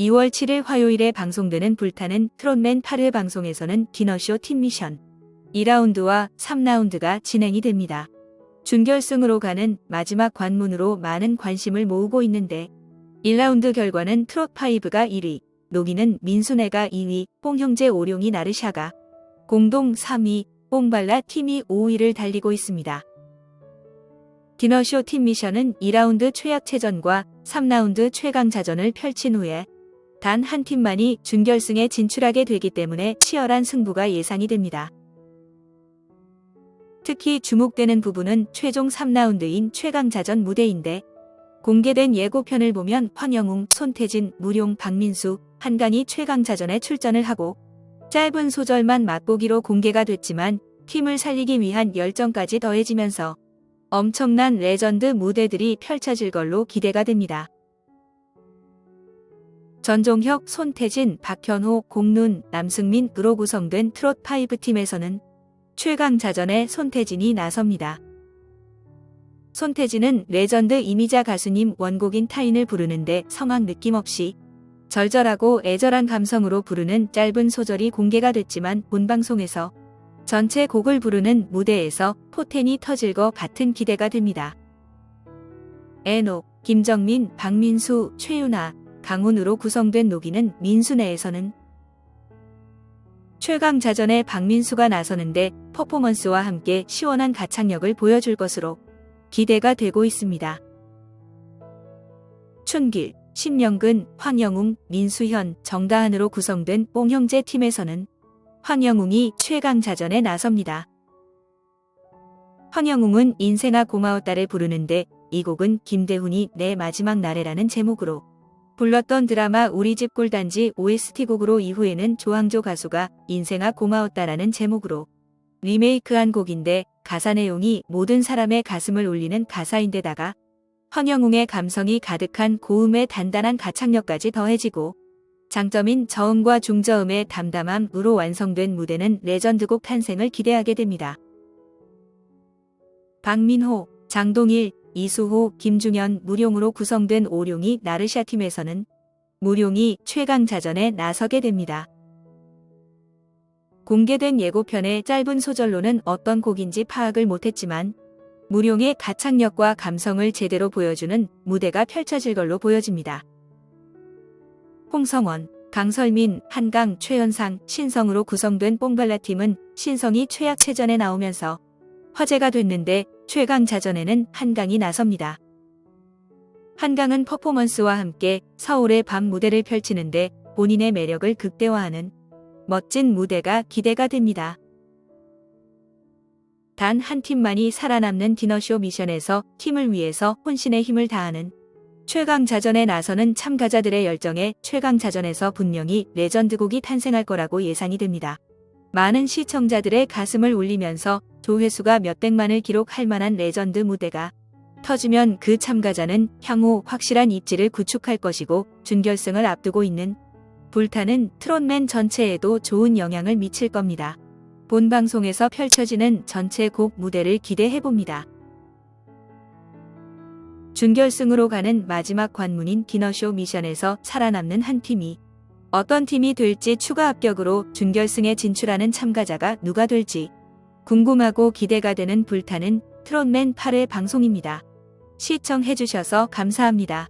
2월 7일 화요일에 방송되는 불타는 트롯맨 8회 방송에서는 디너쇼 팀 미션 2라운드와 3라운드가 진행이 됩니다. 준결승으로 가는 마지막 관문으로 많은 관심을 모으고 있는데 1라운드 결과는 트롯5가 1위, 노기는 민수네가 2위, 뽕형제 오룡이 나르샤가 공동 3위, 뽕발라 팀이 5위를 달리고 있습니다. 디너쇼 팀 미션은 2라운드 최약체전과 3라운드 최강자전을 펼친 후에 단 한 팀만이 준결승에 진출하게 되기 때문에 치열한 승부가 예상이 됩니다. 특히 주목되는 부분은 최종 3라운드인 최강자전 무대인데 공개된 예고편을 보면 황영웅, 손태진, 무룡, 박민수, 한강이 최강자전에 출전을 하고 짧은 소절만 맛보기로 공개가 됐지만 팀을 살리기 위한 열정까지 더해지면서 엄청난 레전드 무대들이 펼쳐질 걸로 기대가 됩니다. 전종혁, 손태진, 박현호, 공눈, 남승민으로 구성된 트롯 5 팀에서는 최강자전에 손태진이 나섭니다. 손태진은 레전드 이미자 가수님 원곡인 타인을 부르는데 성악 느낌 없이 절절하고 애절한 감성으로 부르는 짧은 소절이 공개가 됐지만 본방송에서 전체 곡을 부르는 무대에서 포텐이 터질 것 같은 기대가 됩니다. 애녹, 김정민, 박민수, 최윤아, 강훈으로 구성된 노기는 민수 내에서는 최강자전에 박민수가 나서는데 퍼포먼스와 함께 시원한 가창력을 보여줄 것으로 기대가 되고 있습니다. 춘길, 신명근, 황영웅, 민수현, 정다한으로 구성된 뽕형제 팀에서는 황영웅이 최강자전에 나섭니다. 황영웅은 인생아 고마웠다를 부르는데 이 곡은 김대훈이 내 마지막 날에라는 제목으로 불렀던 드라마 우리 집 꿀단지 OST 곡으로 이후에는 조항조 가수가 인생아 고마웠다라는 제목으로 리메이크한 곡인데 가사 내용이 모든 사람의 가슴을 울리는 가사인데다가 황영웅의 감성이 가득한 고음의 단단한 가창력까지 더해지고 장점인 저음과 중저음의 담담함으로 완성된 무대는 레전드곡 탄생을 기대하게 됩니다. 박민호, 장동일, 이수호, 김중현, 무룡으로 구성된 오룡이 나르샤 팀에서는 무룡이 최강자전에 나서게 됩니다. 공개된 예고편의 짧은 소절로는 어떤 곡인지 파악을 못했지만 무룡의 가창력과 감성을 제대로 보여주는 무대가 펼쳐질 걸로 보여집니다. 홍성원, 강설민, 한강, 최현상, 신성으로 구성된 뽕발라 팀은 신성이 최약체전에 나오면서 화제가 됐는데 최강자전에는 한강이 나섭니다. 한강은 퍼포먼스와 함께 서울의 밤 무대를 펼치는데 본인의 매력을 극대화하는 멋진 무대가 기대가 됩니다. 단 한 팀만이 살아남는 디너쇼 미션에서 팀을 위해서 혼신의 힘을 다하는 최강자전에 나서는 참가자들의 열정에 최강자전에서 분명히 레전드곡이 탄생할 거라고 예상이 됩니다. 많은 시청자들의 가슴을 울리면서 조회수가 몇백만을 기록할 만한 레전드 무대가 터지면 그 참가자는 향후 확실한 입지를 구축할 것이고 준결승을 앞두고 있는 불타는 트롯맨 전체에도 좋은 영향을 미칠 겁니다. 본 방송에서 펼쳐지는 전체 곡 무대를 기대해봅니다. 준결승으로 가는 마지막 관문인 디너쇼 미션에서 살아남는 한 팀이 어떤 팀이 될지 추가 합격으로 준결승에 진출하는 참가자가 누가 될지 궁금하고 기대가 되는 불타는 트롯맨 8회 방송입니다. 시청해주셔서 감사합니다.